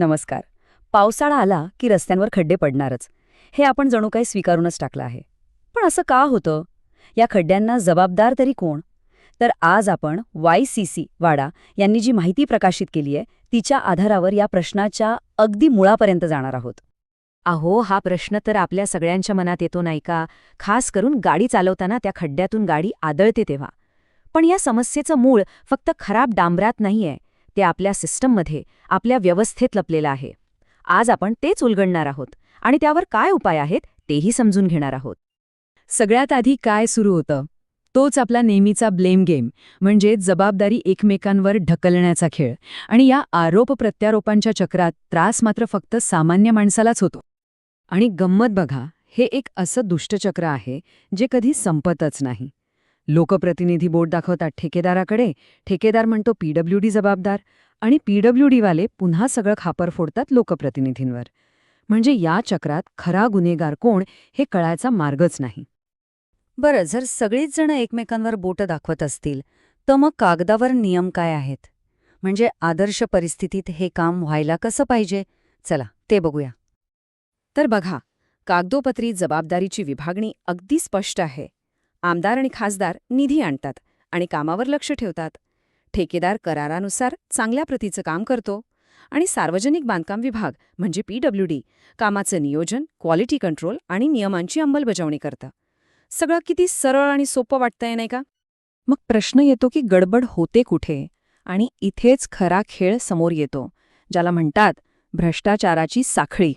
नमस्कार. पावसाळा आला की रस्त्यांवर खड्डे पडणारच. हे आपण जणू काही स्वीकारूनच टाकलं आहे. पण असं का होतं? या खड्ड्यांना जबाबदार तरी कोण? तर आज आपण वाय सी सी वाडा यांनी जी माहिती प्रकाशित केली आहे तिच्या आधारावर या प्रश्नाच्या अगदी मुळापर्यंत जाणार आहोत. अहो हा प्रश्न तर आपल्या सगळ्यांच्या मनात येतो नाही का? खास करून गाडी चालवताना त्या खड्ड्यातून गाडी आदळते तेव्हा. पण या समस्येचं मूळ फक्त खराब डांबरात नाहीये. ते आपल्या सिस्टममध्ये आपल्या व्यवस्थेत लपलेलं आहे. आज आपण तेच उलगडणार आहोत आणि त्यावर काय उपाय आहेत तेही समजून घेणार आहोत. सगळ्यात आधी काय सुरू होतं? तोच आपला नेहमीचा ब्लेम गेम म्हणजे जबाबदारी एकमेकांवर ढकलण्याचा खेळ. आणि या आरोप प्रत्यारोपांच्या चक्रात त्रास मात्र फक्त सामान्य माणसालाच होतो. आणि गंमत बघा हे एक असं दुष्टचक्र आहे जे कधी संपतच नाही. लोकप्रतिनिधी बोट दाखवतात ठेकेदाराकडे. ठेकेदार म्हणतो पीडब्ल्यूडी जबाबदार. आणि पीडब्ल्यूडीवाले पुन्हा सगळं खापर फोडतात लोकप्रतिनिधींवर. म्हणजे या चक्रात खरा गुन्हेगार कोण हे कळायचा मार्गच नाही. बरं जर सगळीच जण एकमेकांवर बोटं दाखवत असतील तर मग कागदावर नियम काय आहेत? म्हणजे आदर्श परिस्थितीत हे काम व्हायला कसं पाहिजे? चला ते बघूया. तर बघा कागदोपत्री जबाबदारीची विभागणी अगदी स्पष्ट आहे. आमदार आणि खासदार निधी आणतात आणि कामावर लक्ष ठेवतात. ठेकेदार करारानुसार चांगल्या प्रतीचं काम करतो आणि सार्वजनिक बांधकाम विभाग म्हणजे पीडब्ल्यूडी कामाचं नियोजन क्वालिटी कंट्रोल आणि नियमांची अंमलबजावणी करतं. सगळं किती सरळ आणि सोपं वाटतंय नाही का? मग प्रश्न येतो की गडबड होते कुठे? आणि इथेच खरा खेळ समोर येतो ज्याला म्हणतात भ्रष्टाचाराची साखळी.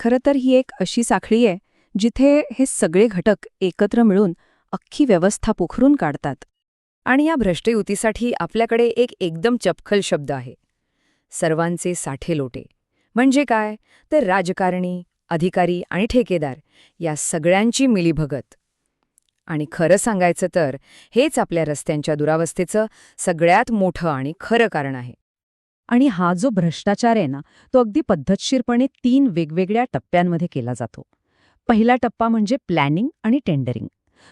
खरं तर ही एक अशी साखळी आहे जिथे हे सगळे घटक एकत्र मिळून अख्खी व्यवस्था पोखरून काढतात. आणि या भ्रष्टयुतीसाठी आपल्याकडे एक एकदम चपखल शब्द आहे. सर्वांचे साठे लोटे. म्हणजे काय? तर राजकारणी अधिकारी आणि ठेकेदार या सगळ्यांची मिलीभगत. आणि खरं सांगायचं तर हेच आपल्या रस्त्यांच्या दुरावस्थेचं सगळ्यात मोठं आणि खरं कारण आहे. आणि हा जो भ्रष्टाचार आहे ना तो अगदी पद्धतशीरपणे तीन वेगवेगळ्या टप्प्यांमध्ये केला जातो. पहिला टप्पा म्हणजे प्लॅनिंग आणि टेंडरिंग.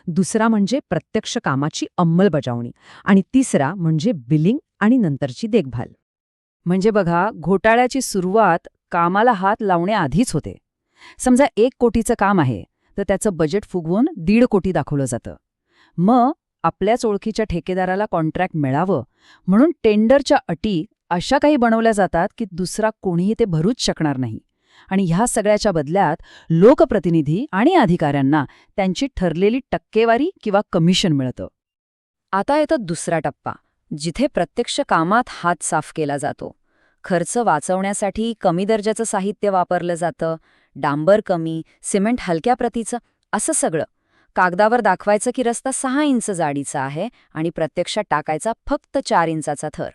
दुसरा म्हणजे प्रत्यक्ष कामाची अंमलबजावणी आणि तिसरा म्हणजे बिलिंग आणि नंतरची देखभाल. म्हणजे बघा घोटाळ्याची सुरुवात कामाला हात लावण्याआधीच होते. समजा एक कोटीचं काम आहे तर त्याचं बजेट फुगवून दीड कोटी दाखवलं जातं. मग आपल्याच ओळखीच्या ठेकेदाराला कॉन्ट्रॅक्ट मिळावं म्हणून टेंडरच्या अटी अशा काही बनवल्या जातात की दुसरा कोणीही ते भरूच शकणार नाही. आणि ह्या सगळ्याच्या बदल्यात लोकप्रतिनिधी आणि अधिकाऱ्यांना त्यांची ठरलेली टक्केवारी किंवा कमिशन मिळतं. आता येतो दुसरा टप्पा जिथे प्रत्यक्ष कामात हात साफ केला जातो. खर्च वाचवण्यासाठी कमी दर्जाचं साहित्य वापरलं जातं डांबर कमी सिमेंट हलक्या प्रतीचं असं सगळं. कागदावर दाखवायचं की रस्ता सहा इंच जाडीचा आहे आणि प्रत्यक्षात टाकायचा फक्त चार इंचाचा थर.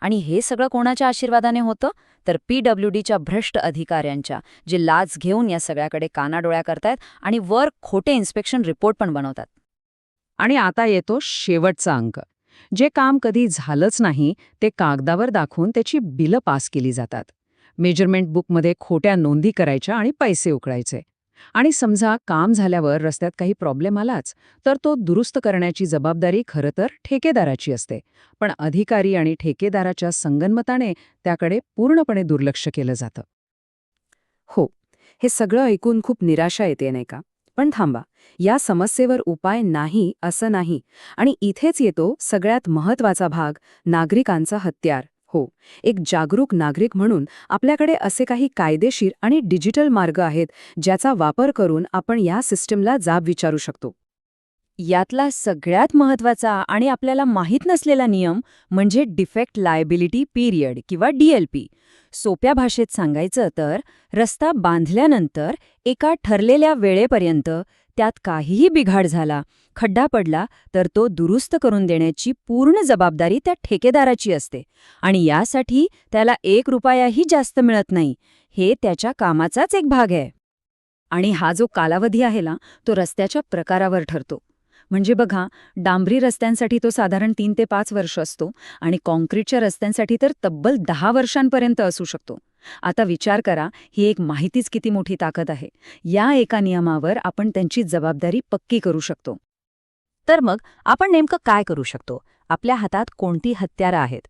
आणि हे सगळं कोणाच्या आशीर्वादाने होतं? तर पीडब्ल्यूडीच्या भ्रष्ट अधिकाऱ्यांच्या जे लाच घेऊन या सगळ्याकडे कानाडोळ्या करतायत आणि वर खोटे इन्स्पेक्शन रिपोर्ट पण बनवतात. आणि आता येतो शेवटचा अंक. जे काम कधी झालंच नाही ते कागदावर दाखवून त्याची बिलं पास केली जातात. मेजरमेंट बुकमध्ये खोट्या नोंदी करायच्या आणि पैसे उकळायचे. आणि समजा काम झाल्यावर रस्त्यात काही प्रॉब्लेम आलाच तर तो दुरुस्त करण्याची जबाबदारी खरं तर ठेकेदाराची असते. पण अधिकारी आणि ठेकेदाराच्या संगनमताने त्याकडे पूर्णपणे दुर्लक्ष केलं जातं. हो हे सगळं ऐकून खूप निराशा येते नाही का? पण थांबा या समस्येवर उपाय नाही असं नाही. आणि इथेच येतो सगळ्यात महत्त्वाचा भाग नागरिकांचा हत्यार. हो. एक जागरूक नागरिक म्हणून आपल्याकडे असे काही कायदेशीर आणि डिजिटल मार्ग आहेत ज्याचा वापर करून आपण या सिस्टमला जाब विचारू शकतो. यातला सगळ्यात महत्त्वाचा आणि आपल्याला माहीत नसलेला नियम म्हणजे डिफेक्ट लायबिलिटी पीरियड किंवा डीएलपी सोप्या भाषेत सांगायचं तर रस्ता बांधल्यानंतर एका ठरलेल्या वेळेपर्यंत त्यात काहीही बिघाड झाला खड्डा पडला तर तो दुरुस्त करून देण्याची पूर्ण जबाबदारी त्या ठेकेदाराची असते आणि यासाठी त्याला एक रुपयाही जास्त मिळत नाही. हे त्याच्या कामाचाच एक भाग आहे. आणि हा जो कालावधी आहे ना तो रस्त्याच्या प्रकारावर ठरतो. म्हणजे बघा डांबरी रस्त्यांसाठी तो साधारण तीन ते पाच वर्ष असतो आणि कॉन्क्रीटच्या रस्त्यांसाठी तर तब्बल दहा वर्षांपर्यंत असू शकतो. आता विचार करा ही एक माहितीच किती मोठी ताकद आहे. या एका नियमावर आपण त्यांची जबाबदारी पक्की करू शकतो. तर मग आपण नेमकं काय करू शकतो? आपल्या हातात कोणती हत्यारं आहेत?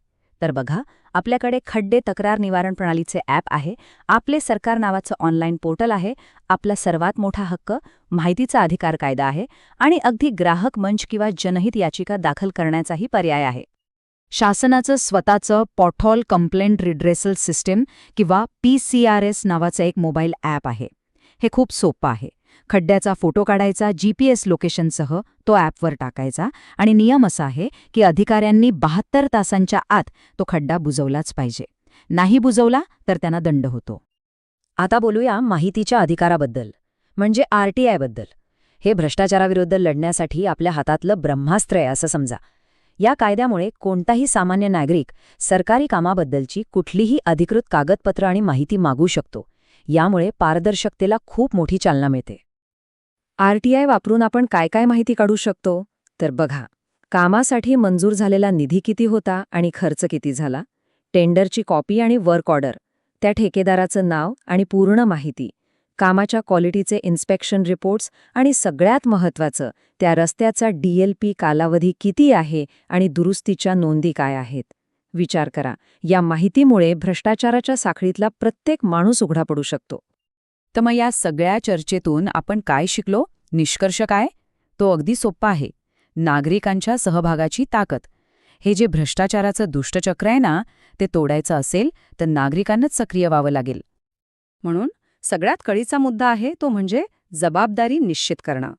तर बघा आपल्याकडे खड्डे तक्रार निवारण प्रणालीचे ॲप आहे आपले सरकार नावाचं ऑनलाईन पोर्टल आहे आपला सर्वात मोठा हक्क माहितीचा अधिकार कायदा आहे आणि अगदी ग्राहक मंच किंवा जनहित याचिका दाखल करण्याचाही पर्याय आहे. शासनाचं स्वतःचं पॉठॉल कंप्लेंट रिड्रेसल सिस्टीम किंवा पी सी आर एस नावाचं एक मोबाईल ॲप आहे. हे खूप सोपं आहे. खड्ड्याचा फोटो काढायचा जी पी एस लोकेशनसह तो ॲपवर टाकायचा आणि नियम असा आहे की अधिकाऱ्यांनी बहात्तर तासांच्या आत तो खड्डा बुजवलाच पाहिजे. नाही बुजवला तर त्यांना दंड होतो. आता बोलूया माहितीच्या अधिकाराबद्दल म्हणजे आर टी आयबद्दल. हे भ्रष्टाचाराविरुद्ध लढण्यासाठी आपल्या हातातलं ब्रह्मास्त्र आहे असं समजा. या कायद्यामुळे कोणताही सामान्य नागरिक सरकारी कामाबद्दलची कुठलीही अधिकृत कागदपत्र आणि माहिती मागू शकतो. यामुळे पारदर्शकतेला खूप मोठी चालना मिळते. आरटीआय वापरून आपण काय काय माहिती काढू शकतो? तर बघा कामासाठी मंजूर झालेला निधी किती होता आणि खर्च किती झाला? टेंडरची कॉपी आणि वर्क ऑर्डर त्या ठेकेदाराचं नाव आणि पूर्ण माहिती कामाच्या क्वालिटीचे इन्स्पेक्शन रिपोर्ट्स आणि सगळ्यात महत्त्वाचं त्या रस्त्याचा डीएलपी कालावधी किती आहे आणि दुरुस्तीच्या नोंदी काय आहेत? विचार करा. या माहितीमुळे भ्रष्टाचाराच्या साखळीतला प्रत्येक माणूस उघडा पडू शकतो. तर मग या सगळ्या चर्चेतून आपण काय शिकलो? निष्कर्ष काय? तो अगदी सोप्पा आहे. नागरिकांच्या सहभागाची ताकद. हे जे भ्रष्टाचाराचं दुष्टचक्र आहे ना ते तोडायचं असेल तर नागरिकांनाच सक्रिय व्हावं लागेल. म्हणून सगळ्यात कळीचा मुद्दा आहे तो म्हणजे जबाबदारी निश्चित करणं.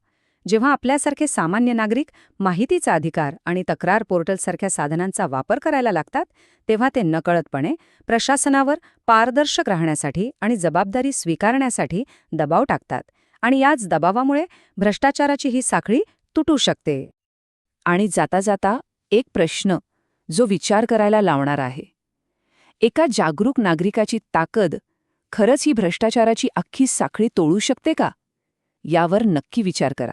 जेव्हा आपल्यासारखे सामान्य नागरिक माहितीचा अधिकार आणि तक्रार पोर्टलसारख्या साधनांचा वापर करायला लागतात तेव्हा ते नकळतपणे प्रशासनावर पारदर्शक राहण्यासाठी आणि जबाबदारी स्वीकारण्यासाठी दबाव टाकतात आणि याच दबावामुळे भ्रष्टाचाराची ही साखळी तुटू शकते. आणि जाता जाता एक प्रश्न जो विचार करायला लावणार आहे. एका जागरूक नागरिकाची ताकद खरंच ही भ्रष्टाचाराची अख्खी साखळी तोडू शकते का? यावर नक्की विचार करा.